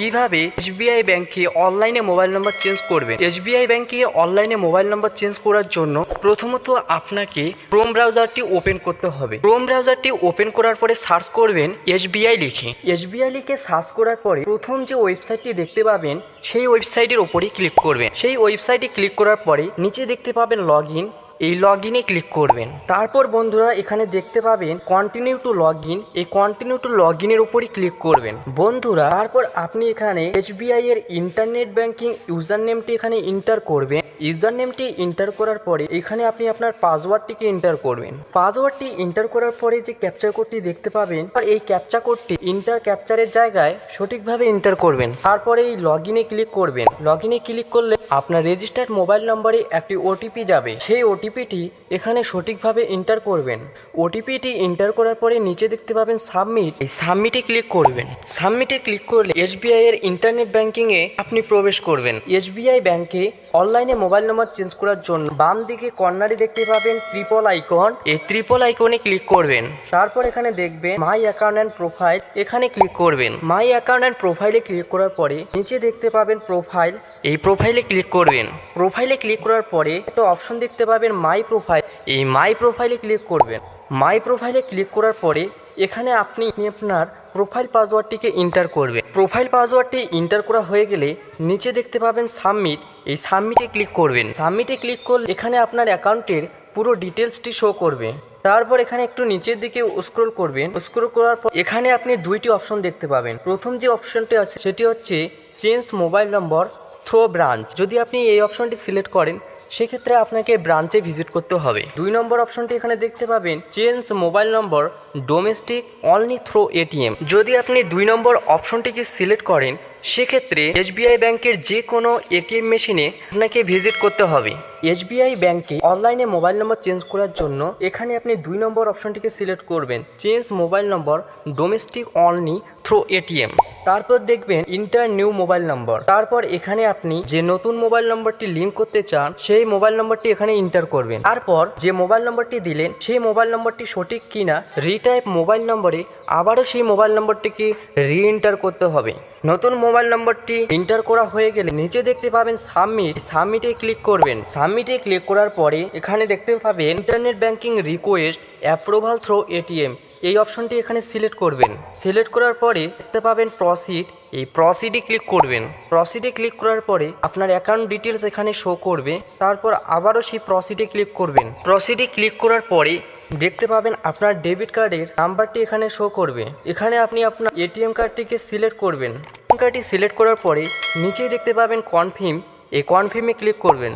কীভাবে এসবিআই ব্যাংকে অনলাইনে মোবাইল নাম্বার চেঞ্জ করবেন? এসবিআই ব্যাংকে অনলাইনে মোবাইল নাম্বার চেঞ্জ করার জন্য প্রথমত আপনাকে ক্রোম ব্রাউজারটি ওপেন করতে হবে। ক্রোম ব্রাউজারটি ওপেন করার পরে সার্চ করবেন এসবিআই লিখে। এসবিআই লিখে সার্চ করার পরে প্রথম যে ওয়েবসাইটটি দেখতে পাবেন, সেই ওয়েবসাইটের ওপরেই ক্লিক করবেন। সেই ওয়েবসাইটে ক্লিক করার পরে নিচে দেখতে পাবেন লগ ইন। এই লগ ইনে ক্লিক করবেন। তারপর বন্ধুরা এখানে দেখতে পাবেন কন্টিনিউ টু লগ ইন এই কন্টিনিউ টু লগ ইনের উপরই ক্লিক করবেন। বন্ধুরা, তারপর আপনি এখানে এসবিআই এর ইন্টারনেট ব্যাংকিং ইউজার নেমটি এখানে ইন্টার করবেন। ইউজার নেমটি ইন্টার করার পরে এখানে আপনি আপনার পাসওয়ার্ডটিকে ইন্টার করবেন। পাসওয়ার্ডটি ইন্টার করার পরে যে ক্যাপচার কোডটি দেখতে পাবেন আর এই ক্যাপচা কোডটি ইন্টার ক্যাপচারের জায়গায় সঠিকভাবে ইন্টার করবেন। তারপরে এই লগ ইনে ক্লিক করবেন। লগ ইনে ক্লিক করলে আপনার রেজিস্টার্ড মোবাইল নম্বরে একটি ওটিপি যাবে। সেই ওটিপিটি এখানে সঠিকভাবে এন্টার করবেন। ওটিপিটি এন্টার করার পরে নিচে দেখতে পাবেন সাবমিট এই সাবমিটে ক্লিক করবেন। সাবমিটে ক্লিক করলে এসবিআই এর ইন্টারনেট ব্যাংকিংয়ে আপনি প্রবেশ করবেন। এসবিআই ব্যাংকে অনলাইনে মোবাইল নম্বর চেঞ্জ করার জন্য বাম দিকে কর্নারে দেখতে পাবেন ট্রিপল আইকন এই ট্রিপল আইকনে ক্লিক করবেন। তারপর এখানে দেখবেন মাই অ্যাকাউন্ট অ্যান্ড প্রোফাইল এখানে ক্লিক করবেন। মাই অ্যাকাউন্ট অ্যান্ড প্রোফাইলে ক্লিক করার পরে নিচে দেখতে পাবেন প্রোফাইল এই প্রোফাইলে ক্লিক করবেন। প্রোফাইলে ক্লিক করার পরে একটা অপশন দেখতে পাবেন মাই প্রোফাইল এই মাই প্রোফাইলে ক্লিক করবেন। মাই প্রোফাইলে ক্লিক করার পরে এখানে আপনি আপনার প্রোফাইল পাসওয়ার্ডটিকে ইন্টার করবে প্রোফাইল পাসওয়ার্ডটি ইন্টার করা হয়ে গেলে নিচে দেখতে পাবেন সাবমিট এই সাবমিটে ক্লিক করবেন। সাবমিটে ক্লিক করলে এখানে আপনার অ্যাকাউন্টের পুরো ডিটেলসটি শো করবে। তারপর এখানে একটু নিচের দিকে স্ক্রল করবেন। স্ক্রল করার পর এখানে আপনি দুইটি অপশন দেখতে পাবেন। প্রথম যে অপশনটি আছে, সেটি হচ্ছে change mobile number through branch. যদি আপনি এই অপশনটি সিলেক্ট করেন, সেক্ষেত্রে আপনাকে ব্রাঞ্চে ভিজিট করতে হবে। দুই নম্বর অপশনটি এখানে দেখতে পাবেন, change mobile number, domestic only through ATM. যদি আপনি দুই নম্বর অপশনটিকে সিলেক্ট করেন, সেক্ষেত্রে এসবিআই ব্যাংকের যে কোনো এটিএম মেশিনে আপনাকে ভিজিট করতে হবে। এসবিআই ব্যাংকে অনলাইনে মোবাইল নম্বর চেঞ্জ করার জন্য এখানে আপনি দুই নম্বর অপশনটিকে সিলেক্ট করবেন, change mobile number, domestic only through ATM তারপর দেখবেন ইন্টার নিউ মোবাইল নম্বর তারপর এখানে আপনি যে নতুন মোবাইল নম্বরটি লিঙ্ক করতে চান, সেই মোবাইল নম্বরটি এখানে ইন্টার করবেন। তারপর যে মোবাইল নম্বরটি দিলেন, সেই মোবাইল নম্বরটি সঠিক কিনা রিটাইপ মোবাইল নম্বরে আবারও সেই মোবাইল নম্বরটিকে রি এন্টার করতে হবে। নতুন মোবাইল নম্বরটি এন্টার করা হয়ে গেলে নিচে দেখতে পাবেন সাবমিট সাবমিটে ক্লিক করবেন। সাবমিটে ক্লিক করার পরে এখানে দেখতে পাবেন internet banking request approval through ATM এই অপশনটি এখানে সিলেক্ট করবেন। সিলেক্ট করার পরে দেখতে পাবেন প্রসিড এই প্রসিডে ক্লিক করবেন। প্রসিডে ক্লিক করার পরে আপনার অ্যাকাউন্ট ডিটেলস এখানে শো করবে। তারপর আবারও সেই প্রসিডে ক্লিক করবেন। প্রসিডে ক্লিক করার পরে দেখতে পাবেন আপনার ডেবিট কার্ডের নাম্বারটি এখানে শো করবে। এখানে আপনি আপনার এটিএম কার্ডটিকে সিলেক্ট করবেন। এটিএম কার্ডটি সিলেক্ট করার পরে নিচেই দেখতে পাবেন কনফার্ম এই কনফার্মে ক্লিক করবেন।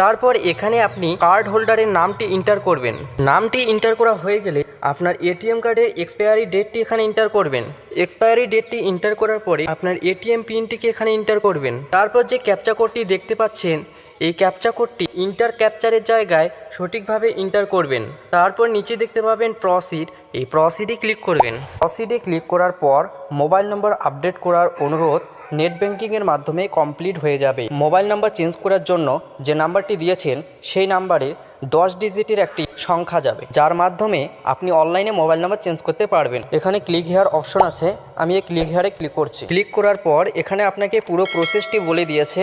তারপর এখানে আপনি কার্ড হোল্ডারের নামটি ইন্টার করবেন। নামটি ইন্টার করা হয়ে গেলে আপনার এটিএম কার্ডের এক্সপায়ারি ডেটটি এখানে এন্টার করবেন। এক্সপায়ারি ডেটটি এন্টার করার পরে আপনার এটিএম পিনটিকে এখানে এন্টার করবেন। তারপর যে ক্যাপচা কোডটি দেখতে পাচ্ছেন, এই ক্যাপচা কোডটি ইন্টার ক্যাপচারের জায়গায় সঠিকভাবে ইন্টার করবেন। তারপর নিচে দেখতে পাবেন প্রসিড এই প্রসিডে ক্লিক করবেন। প্রসিডে ক্লিক করার পর মোবাইল নম্বর আপডেট করার অনুরোধ নেট ব্যাংকিংয়ের মাধ্যমে কমপ্লিট হয়ে যাবে। মোবাইল নাম্বার চেঞ্জ করার জন্য যে নাম্বারটি দিয়েছেন, সেই নাম্বারে দশ ডিজিটের একটি সংখ্যা যাবে, যার মাধ্যমে আপনি অনলাইনে মোবাইল নাম্বার চেঞ্জ করতে পারবেন। এখানে ক্লিক হেয়ার অপশন আছে, আমি এই ক্লিক হেয়ারে ক্লিক করছি। ক্লিক করার পর এখানে আপনাকে পুরো প্রসেসটি বলে দিয়েছে।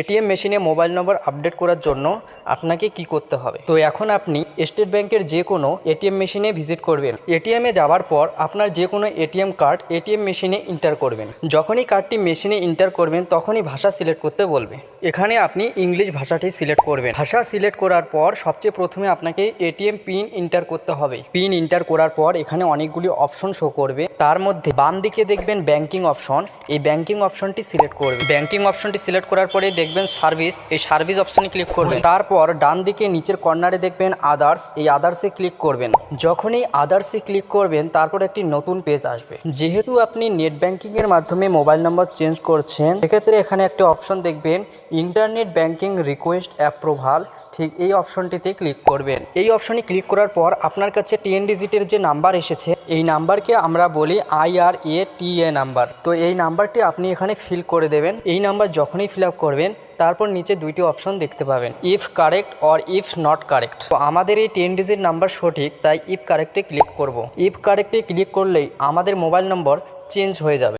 এটিএম মেশিনে মোবাইল নম্বর আপডেট করার জন্য আপনাকে কি করতে হবে? তো এখন আপনি স্টেট ব্যাংকের যে কোনো এটিএম মেশিনে ভিজিট করবেন। এটিএমে যাওয়ার পর আপনার যে কোনো এটিএম কার্ড এটিএম মেশিনে ইন্টার করবেন। যখনই কার্ডটি মেশিনে ইন্টার করবেন, তখনই ভাষা সিলেক্ট করতে বলবে। এখানে আপনি ইংলিশ ভাষাটি সিলেক্ট করবেন। ভাষা সিলেক্ট করার পর সবচেয়ে প্রথমে আপনাকে এটিএম পিন ইন্টার করতে হবে। পিন ইন্টার করার পর এখানে অনেকগুলি অপশন শো করবে। তার মধ্যে বাম দিকে দেখবেন ব্যাংকিং অপশন। এই ব্যাংকিং অপশনটি সিলেক্ট করবে। ব্যাংকিং অপশনটি সিলেক্ট করার পরে দেখবেন সার্ভিস, এই সার্ভিস অপশানে ক্লিক করবেন। তারপর ডান দিকে নিচের কর্নারে দেখবেন আদার্স, এই আদার্সে ক্লিক করবেন। যখনই আদার্সে ক্লিক করবেন, তারপর একটি নতুন পেজ আসবে। যেহেতু আপনি নেট ব্যাংকিংয়ের মাধ্যমে মোবাইল নাম্বার চেঞ্জ করছেন, সেক্ষেত্রে এখানে একটা অপশন দেখবেন, ইন্টারনেট ব্যাংকিং রিকোয়েস্ট অ্যাপ্রুভাল। ঠিক এই অপশনটিতে ক্লিক করবেন। এই অপশনে ক্লিক করার পর আপনার কাছে টেন ডিজিটের যে নাম্বার এসেছে, এই নাম্বারকে আমরা বলি আইআর এ টি এ নাম্বার তো এই নাম্বারটি আপনি এখানে ফিল করে দেবেন। এই নাম্বার যখনই ফিল করবেন, তারপর নিচে দুইটি অপশন দেখতে পাবেন if correct or if not correct তো আমাদের এই টেন ডিজিট নাম্বার সঠিক, তাই ইফ কারেক্টে ক্লিক করব। ইফ কারেক্টে ক্লিক করলেই আমাদের মোবাইল নম্বর চেঞ্জ হয়ে যাবে।